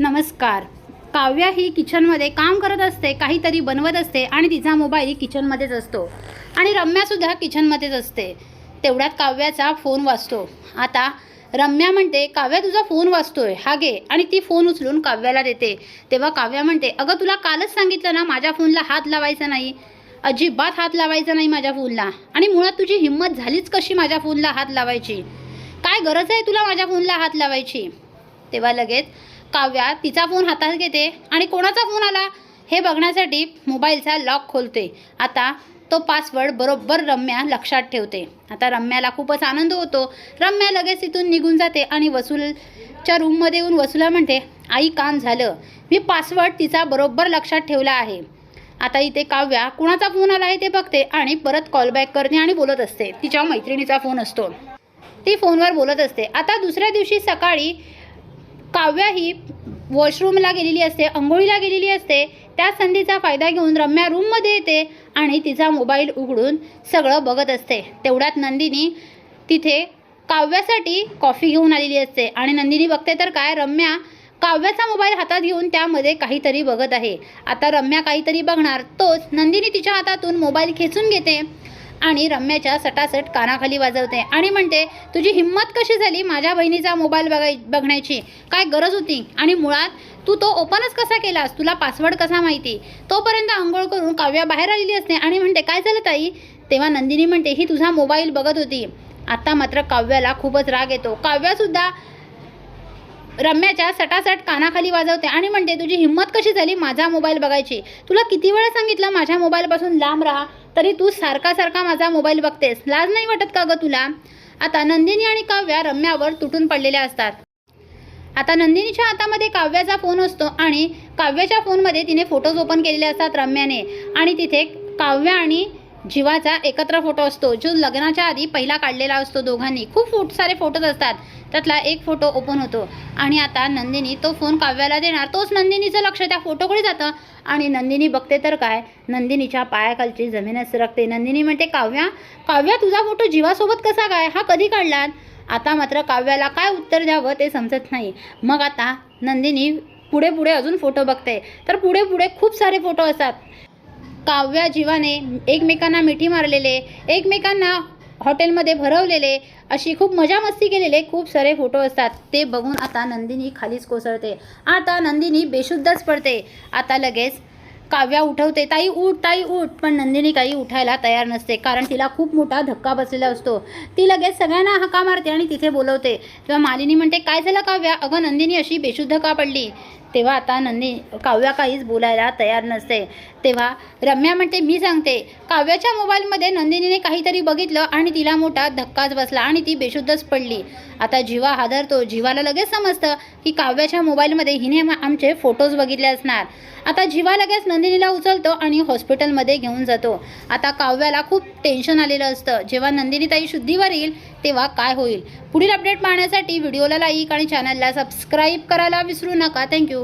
नमस्कार. काव्या ही किचनमध्ये काम करत असते काहीतरी बनवत असते आणि तिचा मोबाईल किचनमध्येच असतो. आणि रम्यासुद्धा किचनमध्येच असते. तेवढ्यात काव्याचा फोन वाचतो आता रम्या म्हणते काव्या तुझा फोन वाचतोय हा घे. आणि ती फोन उचलून काव्याला देते. तेव्हा काव्या म्हणते अगं तुला कालच सांगितलं ना माझ्या फोनला हात लावायचा नाही. अजिबात हात लावायचा नाही माझ्या फोनला. आणि मुळात तुझी हिंमत झालीच कशी माझ्या फोनला हात लावायची? काय गरज आहे तुला माझ्या फोनला हात लावायची? तेव्हा लगेच काव्या तिचा फोन हातात घेते आणि कोणाचा फोन आला? हे बघण्यासाठी मोबाईलचा लॉक खोलते. आता तो पासवर्ड बरोबर रम्या लक्षात ठेवते. आता रम्याला खूपच आनंद होतो. रम्या लगेच तिथून निघून जाते आणि वसूलच्या रूममध्ये येऊन वसूला म्हणते आई काम झालं. मी पासवर्ड तिचा बरोबर लक्षात ठेवला आहे. आता इथे काव्या कुणाचा फोन आला आहे ते बघते आणि परत कॉलबॅक करते आणि बोलत असते. तिच्या मैत्रिणीचा फोन असतो. ती फोनवर बोलत असते. आता दुसऱ्या दिवशी सकाळी काव्या ही वॉशरूमला गेलेली असते अंघोळीला गेलेली असते त्या संधीचा फायदा घेऊन रम्या रूममध्ये येते आणि तिचा मोबाईल उघडून सगळं बघत असते. तेवढ्यात नंदिनी तिथे काव्यासाठी कॉफी घेऊन आलेली असते. आणि नंदिनी बघते तर काय रम्या काव्याचा मोबाईल हातात घेऊन त्यामध्ये काहीतरी बघत आहे. आता रम्या काहीतरी बघणार तोच नंदिनी तिच्या हातातून मोबाईल खेचून घेते. आणि रम्याच्या सटासट कानाखाली वाजवते आणि म्हणते तुझी हिंमत कशी झाली माझ्या बहिणीचा मोबाईल बघाय बघण्याची? काय गरज होती? आणि मुळात तू तो ओपनच कसा केलास? तुला पासवर्ड कसा माहिती? तोपर्यंत आंघोळ करून काव्या बाहेर आलेली असते आणि म्हणते काय झालं ताई? तेव्हा नंदिनी म्हणते ही तुझा मोबाईल बघत होती. आता मात्र काव्याला खूपच राग येतो. काव्यासुद्धा रम्याच्या सटासट कानाखाली वाजवते आणि म्हणते तुझी हिंमत कशी झाली माझा मोबाईल बघायची? तुला किती वेळा सांगितलं माझ्या मोबाईलपासून लांब राहा तरी तू सारखा सारखा माझा मोबाईल बघतेस. लाज नाही वाटत का गं तुला? आता नंदिनी आणि काव्या रम्यावर तुटून पडलेल्या असतात. आता नंदिनीच्या हातामध्ये काव्याचा फोन असतो आणि काव्याच्या फोनमध्ये तिने फोटोज ओपन केलेले असतात रम्याने. आणि तिथे काव्या आणि जीवाचा एकत्र फोटो असतो जो लग्नाच्या आधी पहिला काढलेला असतो दोघांनी. खूप सारे फोटोज असतात. त्यातला एक फोटो ओपन होतो. आणि आता नंदिनी तो फोन काव्याला देणार. तोच नंदिनीचं लक्ष त्या फोटोकडे जातं. आणि नंदिनी बघते तर काय? नंदिनीच्या पायाखालची जमीनच सरकते. नंदिनी म्हणते काव्या काव्या तुझा फोटो जीवासोबत कसा काय? हा कधी काढलात? आता मात्र काव्याला काय उत्तर द्यावं ते समजत नाही. मग आता नंदिनी पुढे पुढे अजून फोटो बघते. तर पुढे पुढे खूप सारे फोटो असतात. काव्या जीवाने एकमेकांना मिठी मारलेले. एकमेकांना हॉटेलमध्ये भरवलेले अशी खूप मजा मस्ती केलेले खूप सारे फोटो असतात. ते बघून आता नंदिनी खालीच कोसळते. आता नंदिनी बेशुद्धच पडते. आता लगेच काव्या उठवते. ताई उठ ताई उठ. पण नंदिनी काही उठायला तयार नसते कारण तिला खूप मोठा धक्का बसलेला असतो. ती लगेच सगळ्यांना हका मारते आणि तिथे बोलवते. तेव्हा मालिनी म्हणते काय झालं काव्या? अगं नंदिनी अशी बेशुद्ध का पडली? तेव्हा आता नंदी काव्या काहीच बोलायला तयार नसते. तेव्हा रम्या म्हणते मी सांगते काव्याच्या मोबाईलमध्ये नंदिनीने काहीतरी बघितलं आणि तिला मोठा धक्काच बसला आणि ती बेशुद्धच पडली. आता जीवा हादरतो. जीवाला लगेच समजतं की काव्याच्या मोबाईलमध्ये हिने आमचे फोटोज बघितले असणार. आता जीवा लगेच नंदिनीला उचलतो आणि हॉस्पिटलमध्ये घेऊन जातो. आता काव्याला खूप टेन्शन आलेलं असतं. जेव्हा नंदिनी ताई शुद्धीवर येईल तेव्हा काय होईल? पुढील अपडेट पाहण्यासाठी व्हिडिओला लाईक आणि चॅनलला सबस्क्राईब करायला विसरू नका. थँक्यू